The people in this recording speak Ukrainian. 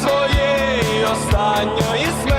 своєї останньої смерті.